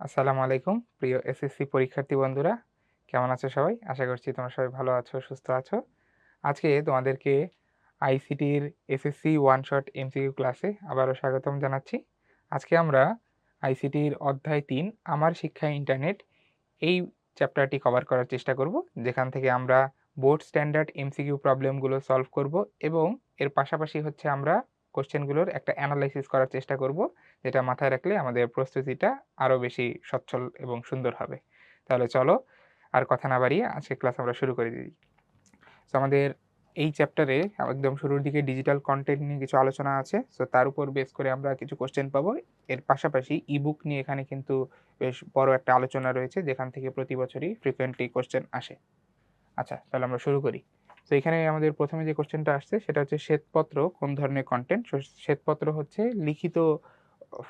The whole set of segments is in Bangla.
আসসালামু আলাইকুম, প্রিয় এসএসসি পরীক্ষার্থী বন্ধুরা। কেমন আছো সবাই? আশা করছি তোমরা সবাই ভালো আছো, সুস্থ আছো। আজকে তোমাদেরকে আইসিটির এসএসসি ওয়ান শট এমসিকিউ ক্লাসে আবারও স্বাগতম জানাচ্ছি। আজকে আমরা আইসিটির অধ্যায় তিন, আমার শিক্ষা ইন্টারনেট, এই চ্যাপ্টারটি কভার করার চেষ্টা করব। যেখান থেকে আমরা বোর্ড স্ট্যান্ডার্ড এমসিকিউ প্রবলেমগুলো সলভ করব এবং এর পাশাপাশি হচ্ছে আমরা কোশ্চেনগুলোর একটা অ্যানালাইসিস করার চেষ্টা করব, যেটা মাথায় রাখলে আমাদের প্রস্তুতিটা আরও বেশি সচ্ছল এবং সুন্দর হবে। তাহলে চলো, আর কথা না বাড়িয়ে আজকে ক্লাস আমরা শুরু করে দিই। তো আমাদের এই চ্যাপ্টারে একদম শুরুর দিকে ডিজিটাল কন্টেন্ট নিয়ে কিছু আলোচনা আছে। সো তার উপর বেস করে আমরা কিছু কোশ্চেন পাবো। এর পাশাপাশি ইবুক নিয়ে এখানে কিন্তু বেশ বড় একটা আলোচনা রয়েছে, যেখান থেকে প্রতি বছরই ফ্রিকোয়েন্টলি কোশ্চেন আসে। আচ্ছা তাহলে আমরা শুরু করি। তো এখানে আমাদের প্রথমে যে কোশ্চেনটা আসছে, সেটা হচ্ছে শ্বেতপত্র কোন ধরনের কন্টেন্ট শ্বেতপত্র হচ্ছে লিখিত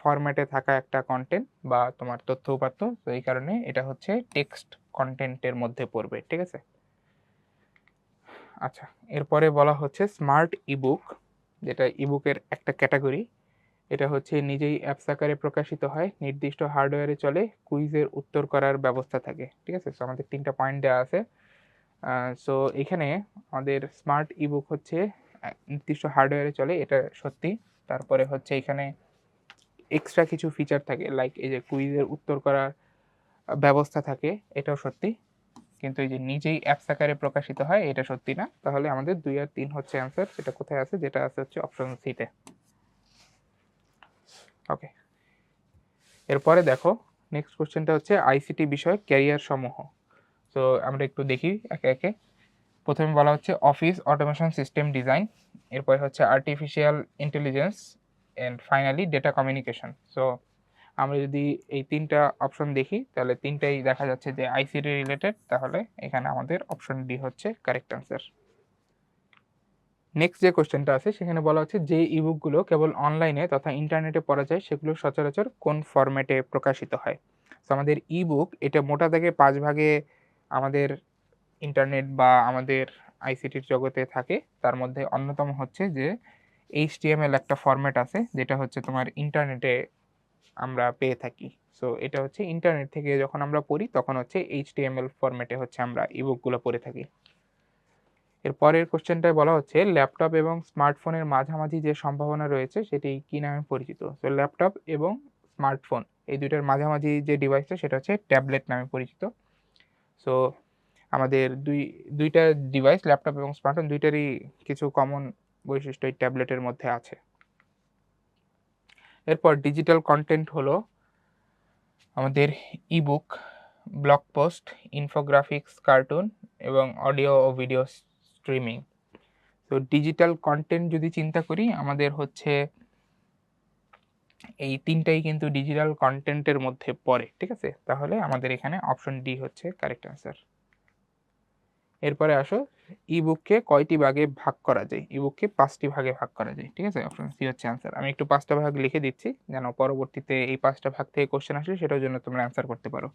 ফরম্যাটে থাকা একটা কন্টেন্ট বা তোমার তথ্য উপাত্ত। তো এই কারণে এটা হচ্ছে টেক্সট কন্টেন্টের মধ্যে পড়বে, ঠিক আছে? আচ্ছা এরপরে বলা হচ্ছে স্মার্ট ইবুক যেটা ইবুকের একটা ক্যাটাগরি এটা হচ্ছে নিজেই অ্যাপস আকারে প্রকাশিত হয়, নির্দিষ্ট হার্ডওয়্যারে চলে কুইজের উত্তর করার ব্যবস্থা থাকে, ঠিক আছে? সো আমাদের তিনটা পয়েন্ট দেওয়া আছে। সো এখানে আমাদের স্মার্ট ইবুক হচ্ছে নির্দিষ্ট হার্ডওয়্যারে চলে, এটা সত্যি। তারপরে হচ্ছে এখানে এক্সট্রা কিছু ফিচার থাকে লাইক এই যে কুইজের উত্তর করার ব্যবস্থা থাকে, এটাও সত্যি। কিন্তু এই যে নিজেই অ্যাপস আকারে প্রকাশিত হয়, এটা সত্যি না। তাহলে আমাদের দুই আর তিন হচ্ছে অ্যান্সার সেটা কোথায় আছে? যেটা আছে হচ্ছে অপশন সিতে ওকে এরপরে দেখো নেক্সট কোশ্চেনটা হচ্ছে আইসিটি বিষয় ক্যারিয়ার সমূহ। তো আমরা একটু দেখি, একে একে। প্রথমে বলা হচ্ছে অফিস অটোমেশন সিস্টেম ডিজাইন এরপরে হচ্ছে artificial intelligence and finally data communication so আমরা যদি এই তিনটা অপশন দেখি, তাহলে তিনটাই দেখা যাচ্ছে যে আইসিটি রিলেটেড তাহলে এখানে আমাদের অপশন ডি হচ্ছে কারেক্ট অ্যান্সার নেক্সট যে কোশ্চেনটা আছে, সেখানে বলা হচ্ছে যে ইবুকগুলো কেবল অনলাইনে তথা ইন্টারনেটে পড়া যায়, সেগুলো সচরাচর কোন ফরম্যাটে প্রকাশিত হয়? তো আমাদের ইবুক এটা মোটা দাগে পাঁচ ভাগে আমাদের ইন্টারনেট বা আমাদের আইসিটির জগতে থাকে, তার মধ্যে অন্যতম হচ্ছে যে এইচটিএমএল একটা ফরম্যাট আছে, যেটা হচ্ছে তোমার ইন্টারনেটে আমরা পেয়ে থাকি। সো এটা হচ্ছে ইন্টারনেট থেকে যখন আমরা পড়ি, তখন হচ্ছে এইচটিএমএল ফরম্যাটে হচ্ছে আমরা ইবুকগুলো পড়ে থাকি। এর পরের কোশ্চেনটায় বলা হচ্ছে ল্যাপটপ এবং স্মার্টফোনের মাঝামাঝি যে সম্ভাবনা রয়েছে, সেটি কি নামে পরিচিত? তো ল্যাপটপ এবং স্মার্টফোন এই দুইটার মাঝামাঝি যে ডিভাইসটা সেটা হচ্ছে ট্যাবলেট নামে পরিচিত। সো আমাদের দুই, দুইটা ডিভাইস ল্যাপটপ এবং স্মার্টফোন দুইটারই কিছু কমন বৈশিষ্ট্য এই ট্যাবলেটের মধ্যে আছে। এরপর ডিজিটাল কন্টেন্ট হলো আমাদের ebook blog post infographics cartoon এবং অডিও ও ভিডিও স্ট্রিমিং তো ডিজিটাল কন্টেন্ট যদি চিন্তা করি, আমাদের হচ্ছে এই তিনটাই কিন্তু ডিজিটাল কন্টেন্টের মধ্যে পড়ে, ঠিক আছে? তাহলে আমাদের এখানে অপশন ডি হচ্ছে কারেক্ট অ্যান্সার এরপরে আসো ইবুককে কয়টি ভাগে ভাগ করা যায়? ইবুককে পাঁচটি ভাগে ভাগ করা যায়, ঠিক আছে? অপশন সি হচ্ছে অ্যান্সার আমি একটু পাঁচটা ভাগ লিখে দিচ্ছি, যেন পরবর্তীতে এই পাঁচটা ভাগ থেকে কোশ্চেন আসলে সেটার জন্য তোমরা অ্যান্সার করতে পারো।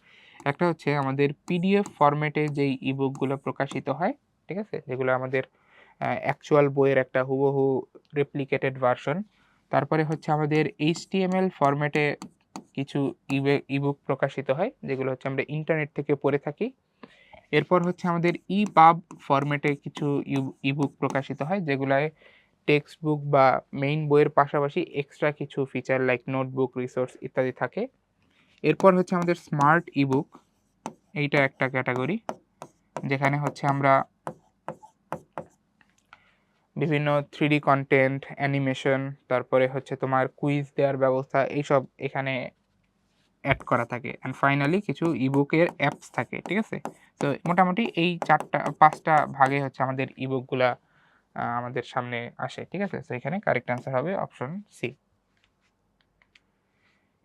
একটা হচ্ছে আমাদের পিডিএফ ফরম্যাটে যেই ইবুকগুলো প্রকাশিত হয়, ঠিক আছে? যেগুলো আমাদের অ্যাকচুয়াল বইয়ের একটা হুবহু রেপ্লিকেটেড ভার্সন তারপরে হচ্ছে আমাদের এইচটিএমএল ফরম্যাটে কিছু ইবুক প্রকাশিত হয়, যেগুলো হচ্ছে আমরা ইন্টারনেট থেকে পড়ে থাকি। এরপর হচ্ছে আমাদের ই পাব ফরম্যাটে কিছু ইবুক প্রকাশিত হয়, যেগুলায় টেক্সট বুক বা মেইন বইয়ের পাশাপাশি এক্সট্রা কিছু ফিচার লাইক নোটবুক রিসোর্স ইত্যাদি থাকে। এরপর হচ্ছে আমাদের স্মার্ট ইবুক এইটা একটা ক্যাটাগরি যেখানে হচ্ছে আমরা বিভিন্ন থ্রিডি কন্টেন্ট অ্যানিমেশন তারপরে হচ্ছে তোমার কুইজ দেওয়ার ব্যবস্থা, এইসব এখানে অ্যাড করা থাকে। অ্যান্ড ফাইনালি কিছু ইবুকের অ্যাপস থাকে, ঠিক আছে? তো মোটামুটি এই চারটা, পাঁচটা ভাগে হচ্ছে আমাদের ইবুকগুলা আমাদের সামনে আসে, ঠিক আছে? তো এখানে কারেক্ট অ্যান্সার হবে অপশন সি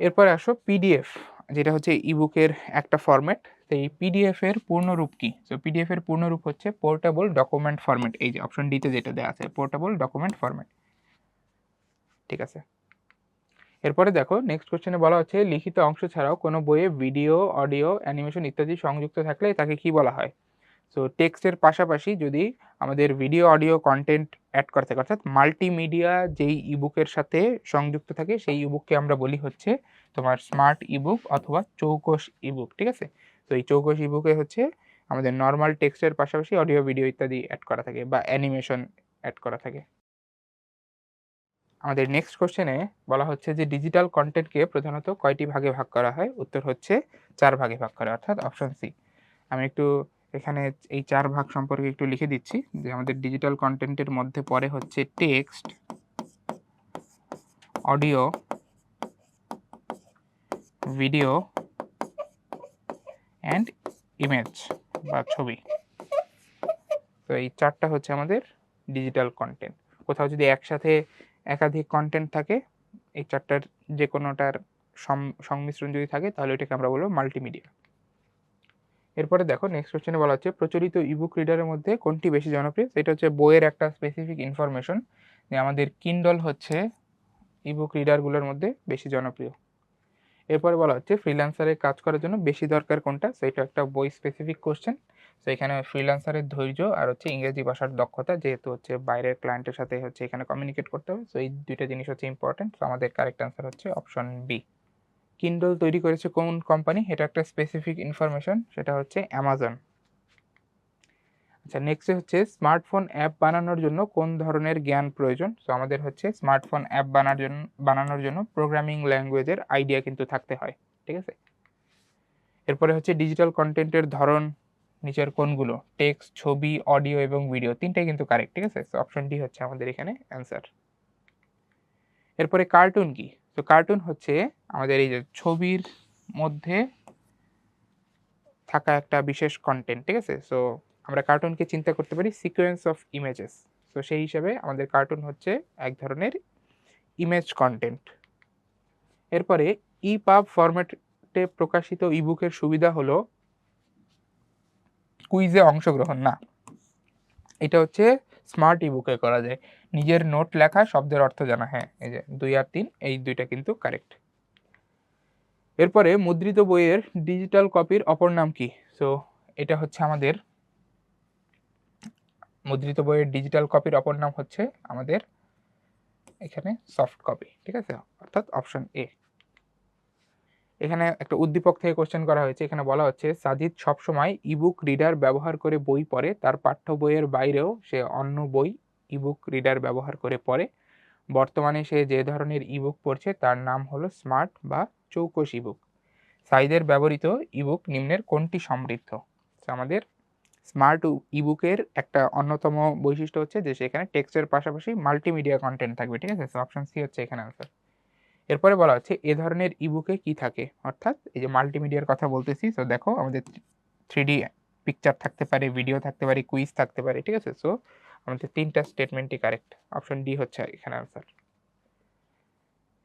এরপরে আসো পিডিএফ যেটা হচ্ছে ইবুকের একটা ফরম্যাট এই পিডিএফ এর পূর্ণরূপ কি? তো পিডিএফ এর পূর্ণরূপ হচ্ছে পোর্টেবল ডকুমেন্ট ফরম্যাট এই যে অপশন ডিতে যেটা দেওয়া আছে পোর্টেবল ডকুমেন্ট ফরম্যাট ঠিক আছে? এরপরে দেখো নেক্সট কোশ্চেনে বলা হচ্ছে, লিখিত অংশ ছাড়াও কোনো বইয়ে ভিডিও অডিও অ্যানিমেশন ইত্যাদি সংযুক্ত থাকলে তাকে কি বলা হয়? সো টেক্সটের পাশাপাশি যদি আমাদের ভিডিও অডিও কন্টেন্ট অ্যাড করা থাকে অর্থাৎ মাল্টিমিডিয়া যেই ইবুকের সাথে সংযুক্ত থাকে, সেই ইবুককে আমরা বলি হচ্ছে তোমার স্মার্ট ইবুক অথবা চৌকস ইবুক ঠিক আছে? তো এই চৌকস ইবুকে হচ্ছে আমাদের নর্মাল টেক্সটের পাশাপাশি অডিও ভিডিও ইত্যাদি অ্যাড করা থাকে বা অ্যানিমেশন অ্যাড করা থাকে। আমাদের নেক্সট কোশ্চেনে বলা হচ্ছে যে ডিজিটাল কন্টেন্টকে প্রধানত কয়টি ভাগে ভাগ করা হয়? উত্তর হচ্ছে চার ভাগে ভাগ করা, অর্থাৎ অপশন সি আমি একটু এখানে এই চার ভাগ সম্পর্কে একটু লিখে দিচ্ছি যে আমাদের ডিজিটাল কন্টেন্টের মধ্যে পরে হচ্ছে text audio video and image বা ছবি। তো এই চারটা হচ্ছে আমাদের ডিজিটাল কন্টেন্ট কোথাও যদি একসাথে একাধিক কন্টেন্ট থাকে, এই চারটার যে কোনোটার সংমিশ্রণ যদি থাকে, তাহলে এটাকে আমরা বলব মাল্টিমিডিয়া এরপরে দেখো নেক্সট কোশ্চেনে বলা হচ্ছে, প্রচলিত ইবুক রিডারের মধ্যে কোনটি বেশি জনপ্রিয়? সেটা হচ্ছে বইয়ের একটা স্পেসিফিক ইনফরমেশন যে আমাদের কিন্ডল হচ্ছে ইবুক রিডারগুলোর মধ্যে বেশি জনপ্রিয়। এরপরে বলা হচ্ছে ফ্রিল্যান্সারের কাজ করার জন্য বেশি দরকার কোনটা? সেটা একটা বই স্পেসিফিক কোশ্চেন তো এখানে ফ্রিল্যান্সারের ধৈর্য আর হচ্ছে ইংরেজি ভাষার দক্ষতা যেহেতু হচ্ছে বাইরের ক্লায়েন্টের সাথে হচ্ছে এখানে কমিউনিকেট করতে হবে। সো এই দুইটা জিনিস হচ্ছে ইম্পর্টেন্ট আমাদের কারেক্ট অ্যান্সার হচ্ছে অপশন বি কিন্ডল তৈরি করেছে কোন কোম্পানি এটা একটা স্পেসিফিক ইনফরমেশন সেটা হচ্ছে অ্যামাজন আচ্ছা নেক্সট হচ্ছে স্মার্টফোন অ্যাপ বানানোর জন্য কোন ধরনের জ্ঞান প্রয়োজন? সো আমাদের হচ্ছে স্মার্টফোন অ্যাপ বানানোর জন্য বানানোর জন্য প্রোগ্রামিং ল্যাঙ্গুয়েজের আইডিয়া কিন্তু থাকতে হয়, ঠিক আছে? এরপরে হচ্ছে ডিজিটাল কন্টেন্টের ধরন, নিচের কোনগুলো? টেক্সট ছবি অডিও এবং ভিডিও তিনটাই কিন্তু কারেক্ট ঠিক আছে? সো অপশন ডি হচ্ছে আমাদের এখানে অ্যান্সার এরপরে কার্টুন কি? তো কার্টুন হচ্ছে আমাদের এই যে ছবির মধ্যে থাকা একটা বিশেষ কন্টেন্ট ঠিক আছে? সো আমরা কার্টুনকে চিন্তা করতে পারি সিকোয়েন্স অফ ইমেজেস তো সেই হিসাবে আমাদের কার্টুন হচ্ছে এক ধরনের ইমেজ কন্টেন্ট এরপরে ই পাব ফরম্যাটে প্রকাশিত ইবুকের সুবিধা হলো কুইজে অংশগ্রহণ। না, এটা হচ্ছে স্মার্ট ইবুকে করা যায়। নিজের নোট লেখা, শব্দের অর্থ জানা। হ্যাঁ এই যে দুই আর তিন, এই দুইটা কিন্তু কারেক্ট এরপরে মুদ্রিত বইয়ের ডিজিটাল কপির অপর নাম কি? সো এটা হচ্ছে আমাদের মুদ্রিত বইয়ের ডিজিটাল কপির অপর নাম হচ্ছে আমাদের এখানে সফট কপি ঠিক আছে? অর্থাৎ অপশন এ এখানে একটা উদ্দীপক থেকে কোশ্চেন করা হয়েছে। এখানে বলা হচ্ছে, সাজিদ সবসময় ইবুক রিডার ব্যবহার করে বই পড়ে, তার পাঠ্য বইয়ের বাইরেও সে অন্য বই ইবুক রিডার ব্যবহার করে পড়ে। বর্তমানে সে যে ধরনের ইবুক পড়ছে, তার নাম হলো স্মার্ট বা চৌকস ইবুক সাইদের ব্যবহৃত ইবুক নিম্নের কোনটি সমৃদ্ধ? আমাদের স্মার্ট ইবুকের একটা অন্যতম বৈশিষ্ট্য হচ্ছে যে, সেখানে টেক্সটের পাশাপাশি মাল্টিমিডিয়া কন্টেন্ট থাকবে, ঠিক আছে? অপশন সি হচ্ছে এখানে আনসার এরপরে বলা হচ্ছে এ ধরনের ইবুকে কি থাকে? অর্থাৎ এই যে মাল্টিমিডিয়ার কথা বলতেছি সো দেখো আমাদের থ্রি পিকচার থাকতে পারে ভিডিও থাকতে পারে কুইজ থাকতে পারে, ঠিক আছে? সো আমাদের তিনটা স্টেটমেন্টই কারেক্ট অপশন ডি হচ্ছে এখানে আনসার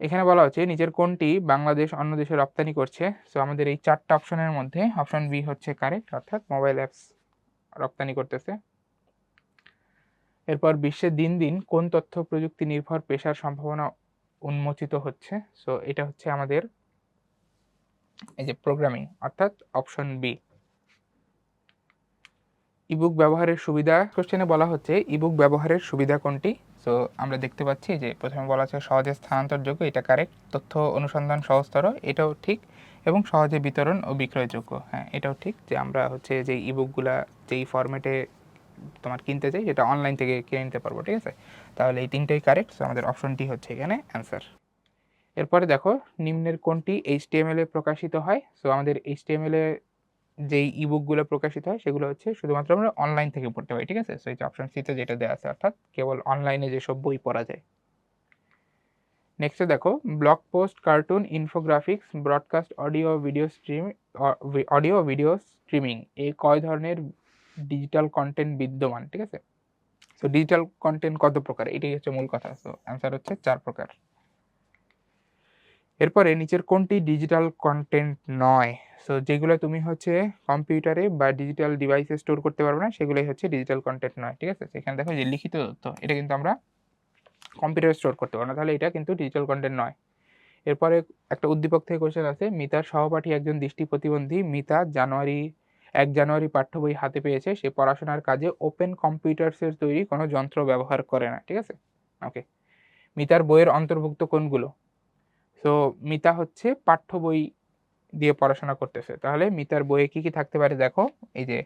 এখানে বলা হচ্ছে নিজের কোনটি বাংলাদেশ অন্য দেশে রপ্তানি করছে? সো আমাদের এই চারটা অপশনের মধ্যে অপশন বি হচ্ছে কারেক্ট অর্থাৎ মোবাইল অ্যাপস রপ্তানি করতেছে। এরপর বিশ্বে দিন দিন কোন তথ্য প্রযুক্তি নির্ভর পেশার সম্ভাবনা উন্মোচিত হচ্ছে? সো এটা হচ্ছে আমাদের এই যে প্রোগ্রামিং অর্থাৎ অপশন বি ইবুক ব্যবহারের সুবিধা কোশ্চেনে বলা হচ্ছে ইবুক ব্যবহারের সুবিধা কোনটি? সো আমরা দেখতে পাচ্ছি যে প্রথমে বলা আছে সহজে স্থানান্তরযোগ্য, এটা কারেক্ট তথ্য অনুসন্ধান সহজতর, এটাও ঠিক। এবং সহজে বিতরণ ও বিক্রয়যোগ্য। হ্যাঁ এটাও ঠিক যে আমরা হচ্ছে যে ইবুকগুলা যেই ফরম্যাটে তোমার কিনতে চাই, সেটা অনলাইন থেকে কিনে নিতে পারব, ঠিক আছে? তাহলে এই তিনটাই কারেক্ট সো আমাদের অপশনটি হচ্ছে এখানে অ্যান্সার এরপরে দেখো, নিম্নের কোনটি এইচটিএমএল প্রকাশিত হয়? সো আমাদের এইচটিএমএল এ যেই ইবুকগুলো প্রকাশিত হয়, সেগুলো হচ্ছে শুধুমাত্র আমরা অনলাইন থেকে পড়তে পারি, ঠিক আছে? সো এই যে অপশন সিতে যেটা দেওয়া আছে, অর্থাৎ কেবল অনলাইনে যেসব বই পড়া যায়। নেক্সটে দেখো blog post cartoon infographics broadcast audio video stream audio video streaming এই কয় ধরনের ডিজিটাল কন্টেন্ট বিদ্যমান, ঠিক আছে? সো ডিজিটাল কন্টেন্ট কত প্রকার? এটাই হচ্ছে মূল কথা। সো অ্যান্সার হচ্ছে চার প্রকার। এরপরে নিচের কোনটি ডিজিটাল কন্টেন্ট নয়? সো যেগুলো তুমি হচ্ছে কম্পিউটারে বা ডিজিটাল ডিভাইসে স্টোর করতে পারবে না, সেগুলোই হচ্ছে ডিজিটাল কন্টেন্ট নয়, ঠিক আছে? সেখানে দেখো যে লিখিত তথ্য, এটা কিন্তু আমরা কম্পিউটারে স্টোর করতে পারব না। তাহলে এটা কিন্তু ডিজিটাল কন্টেন্ট নয়। এরপরে একটা উদ্দীপক থেকে কোশ্চেন আছে মিতার সহপাঠী একজন দৃষ্টি প্রতিবন্ধী, মিতা জানুয়ারি, এক জানুয়ারি পাঠ্য বই হাতে পেয়েছে, সে পড়াশোনার কাজে ওপেন কম্পিউটার্সের তৈরি কোনো যন্ত্র ব্যবহার করে না, ঠিক আছে? ওকে মিতার বইয়ের অন্তর্ভুক্ত কোনগুলো? সো মিতা হচ্ছে পাঠ্য বই দিয়ে পড়াশোনা করতেছে। তাহলে মিতার বইয়ে কি কি থাকতে পারে দেখো। এই যে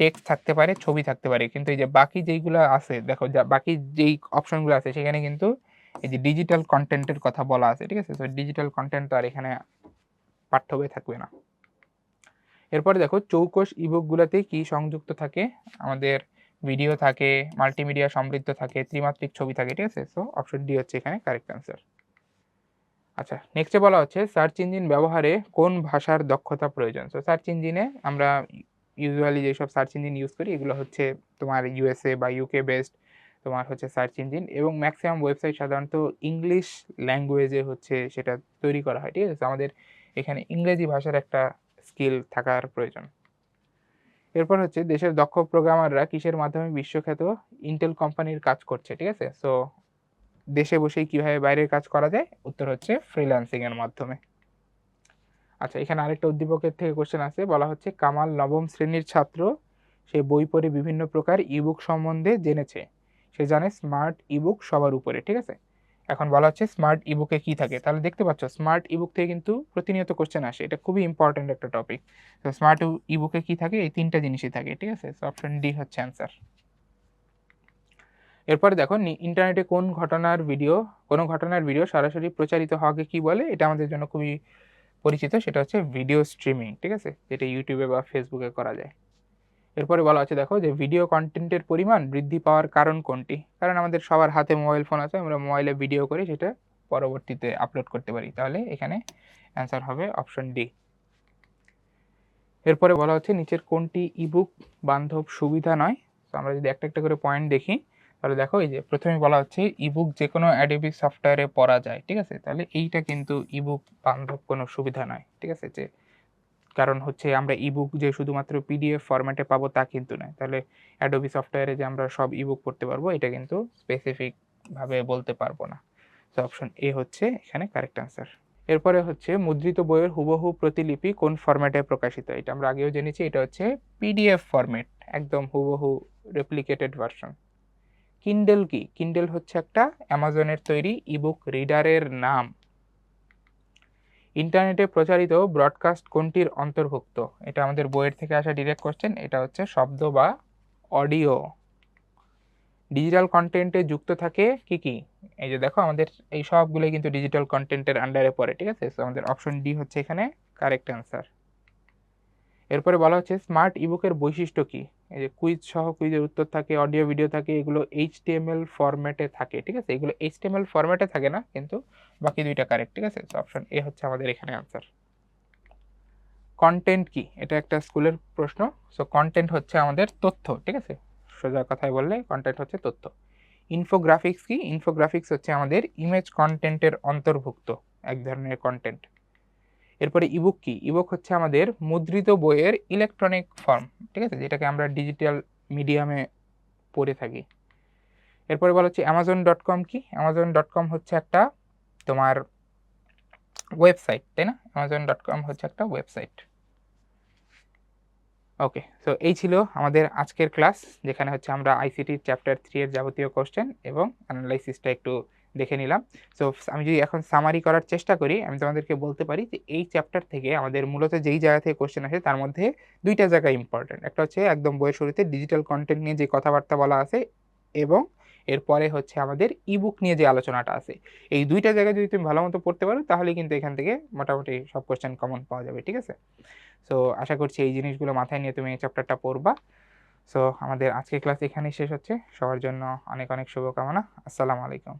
টেক্সট থাকতে পারে, ছবি থাকতে পারে। কিন্তু এই যে বাকি যেইগুলো আছে, দেখো যা, বাকি যেই অপশনগুলো আছে, সেখানে কিন্তু এই যে ডিজিটাল কন্টেন্টের কথা বলা আছে, ঠিক আছে? তো ডিজিটাল কন্টেন্ট আর এখানে পাঠ্য বই থাকবে না। এরপরে দেখো, চৌকস ইবুকগুলোতে কি সংযুক্ত থাকে? আমাদের ভিডিও থাকে মাল্টিমিডিয়া সমৃদ্ধ থাকে, ত্রিমাত্রিক ছবি থাকে, ঠিক আছে? সো অপশন ডি হচ্ছে এখানে কারেক্ট অ্যান্সার আচ্ছা নেক্সটে বলা হচ্ছে সার্চ ইঞ্জিন ব্যবহারে কোন ভাষার দক্ষতা প্রয়োজন? সো সার্চ ইঞ্জিনে আমরা ইউজুয়ালি যেসব সার্চ ইঞ্জিন ইউজ করি, এগুলো হচ্ছে তোমার ইউএসএ বা ইউকে বেসড তোমার হচ্ছে সার্চ ইঞ্জিন এবং ম্যাক্সিমাম ওয়েবসাইট সাধারণত ইংলিশ ল্যাঙ্গুয়েজে হচ্ছে সেটা তৈরি করা হয়, ঠিক আছে? আমাদের এখানে ইংরেজি ভাষার একটা স্কিল থাকার প্রয়োজন। এরপর হচ্ছে দেশের দক্ষ প্রোগ্রামাররা কিসের মাধ্যমে বিশ্বখ্যাত ইন্টেল কোম্পানির কাজ করছে, ঠিক আছে? সো দেশে বসেই কীভাবে বাইরের কাজ করা যায়? উত্তর হচ্ছে ফ্রিল্যান্সিংয়ের মাধ্যমে। আচ্ছা এখানে আরেকটা উদ্দীপকের থেকে কোশ্চেন আছে বলা হচ্ছে, কামাল নবম শ্রেণির ছাত্র, সে বই পড়ে বিভিন্ন প্রকার ইবুক সম্বন্ধে জেনেছে। সে জানে স্মার্ট ইবুক সবার উপরে, ঠিক আছে? এখন বলা হচ্ছে স্মার্ট ইবুকে কি থাকে? তাহলে দেখতে পাচ্ছ স্মার্ট ইবুক থেকে কিন্তু প্রতিনিয়ত কোশ্চেন আসে। এটা খুবই ইম্পর্টেন্ট একটা টপিক তো স্মার্ট ইবুকে কি থাকে? এই তিনটা জিনিসই থাকে, ঠিক আছে? অপশন ডি হচ্ছে অ্যান্সার এরপরে দেখো ইন্টারনেটে কোন ঘটনার ভিডিও কোনো ঘটনার ভিডিও সরাসরি প্রচারিত হওয়াকে কি বলে? এটা আমাদের জন্য খুবই পরিচিত, সেটা হচ্ছে ভিডিও স্ট্রিমিং ঠিক আছে? যেটা ইউটিউবে বা ফেসবুকে করা যায়। এরপরে বলা আছে দেখো যে ভিডিও কন্টেন্টের পরিমাণ বৃদ্ধি পাওয়ার কারণ কোনটি? কারণ আমাদের সবার হাতে মোবাইল ফোন আছে, আমরা মোবাইলে ভিডিও করে সেটা পরবর্তীতে আপলোড করতে পারি। তাহলে এখানে অ্যান্সার হবে অপশন ডি এরপরে বলা হচ্ছে, নিচের কোনটি ইবুক বান্ধব সুবিধা নয়? তো আমরা যদি একটা একটা করে পয়েন্ট দেখি তাহলে দেখো এই যে প্রথমে বলা হচ্ছে ইবুক যে কোনো অ্যাডোবি সফটওয়্যারে পড়া যায়, ঠিক আছে? তাহলে এইটা কিন্তু ইবুক বান্ধব কোনো সুবিধা নয়, ঠিক আছে? যে কারণ হচ্ছে আমরা ইবুক যে শুধুমাত্র পিডিএফ ফরম্যাটে পাবো তা কিন্তু নয়। তাহলে অ্যাডোবি সফটওয়্যারে যে আমরা সব ইবুক পড়তে পারব, এটা কিন্তু স্পেসিফিকভাবে বলতে পারব না। তো অপশন এ হচ্ছে এখানে কারেক্ট অ্যান্সার এরপরে হচ্ছে মুদ্রিত বইয়ের হুবহু প্রতিলিপি কোন ফরম্যাটে প্রকাশিত? এটা আমরা আগেও জেনেছি, এটা হচ্ছে পিডিএফ ফরম্যাট একদম হুবহু রেপ্লিকেটেড ভার্সন কিন্ডেল কি? কিন্ডেল হচ্ছে একটা অ্যামাজনের তৈরি ইবুক রিডারের নাম। ইন্টারনেটে প্রচারিত ব্রডকাস্ট কোনটির অন্তর্ভুক্ত? এটা আমাদের বইয়ের থেকে আসা ডিরেক্ট কোশ্চেন এটা হচ্ছে শব্দ বা অডিও ডিজিটাল কন্টেন্টে যুক্ত থাকে কি কি? এই যে দেখো, আমাদের এই সবগুলোই কিন্তু ডিজিটাল কন্টেন্টের আন্ডারে পড়ে, ঠিক আছে? আমাদের অপশন ডি হচ্ছে এখানে কারেক্ট অ্যান্সার এরপরে বলা হচ্ছে স্মার্ট ইবুকের বৈশিষ্ট্য কি? এই যে কুইজ সহ কুইজের উত্তর থাকে অডিও ভিডিও থাকে, এগুলো এইচটিএমএল ফরম্যাটে থাকে, ঠিক আছে? এগুলো এইচটিএমএল ফরম্যাটে থাকে না, কিন্তু বাকি দুইটা কারেক্ট ঠিক আছে? তো অপশন এ হচ্ছে আমাদের এখানে আনসার কন্টেন্ট কি? এটা একটা স্কুলের প্রশ্ন। সো কন্টেন্ট হচ্ছে আমাদের তথ্য, ঠিক আছে? সোজা কথায় বললে কন্টেন্ট হচ্ছে তথ্য। ইনফোগ্রাফিক্স কি? ইনফোগ্রাফিক্স হচ্ছে আমাদের ইমেজ কন্টেন্টের অন্তর্ভুক্ত, এক ধরনের কন্টেন্ট এরপরে ইবুক কি? ইবুক হচ্ছে আমাদের মুদ্রিত বইয়ের ইলেকট্রনিক ফর্ম ঠিক আছে? যেটাকে আমরা ডিজিটাল মিডিয়ামে পড়ে থাকি। এরপরে বলা হচ্ছে অ্যামাজন ডট কম কি? অ্যামাজন ডট কম হচ্ছে একটা তোমার ওয়েবসাইট তাই না? অ্যামাজন ডট কম হচ্ছে একটা ওয়েবসাইট ওকে সো এই ছিল আমাদের আজকের ক্লাস যেখানে হচ্ছে আমরা আইসিটির চ্যাপ্টার থ্রি এর যাবতীয় কোশ্চেন এবং অ্যানালাইসিসটা একটু দেখে নিলাম। সো আমি যদি এখন সামারি করার চেষ্টা করি, আমি তোমাদেরকে বলতে পারি যে এই চ্যাপ্টার থেকে আমাদের মূলত যেই জায়গা থেকে কোশ্চেন আসে, তার মধ্যে দুইটা জায়গা ইম্পর্টেন্ট একটা হচ্ছে একদম বইয়ের শুরুতে ডিজিটাল কন্টেন্ট নিয়ে যে কথাবার্তা বলা আছে এবং এরপরে হচ্ছে আমাদের ইবুক নিয়ে যে আলোচনাটা আছে। এই দুইটা জায়গায় যদি তুমি ভালো মতো পড়তে পারো, তাহলে কিন্তু এখান থেকে মোটামুটি সব কোশ্চেন কমন পাওয়া যাবে, ঠিক আছে? সো আশা করছি এই জিনিসগুলো মাথায় নিয়ে তুমি এই চ্যাপ্টারটা পড়বা। সো আমাদের আজকের ক্লাস এখানেই শেষ হচ্ছে। সবার জন্য অনেক অনেক শুভকামনা। আসসালামু আলাইকুম।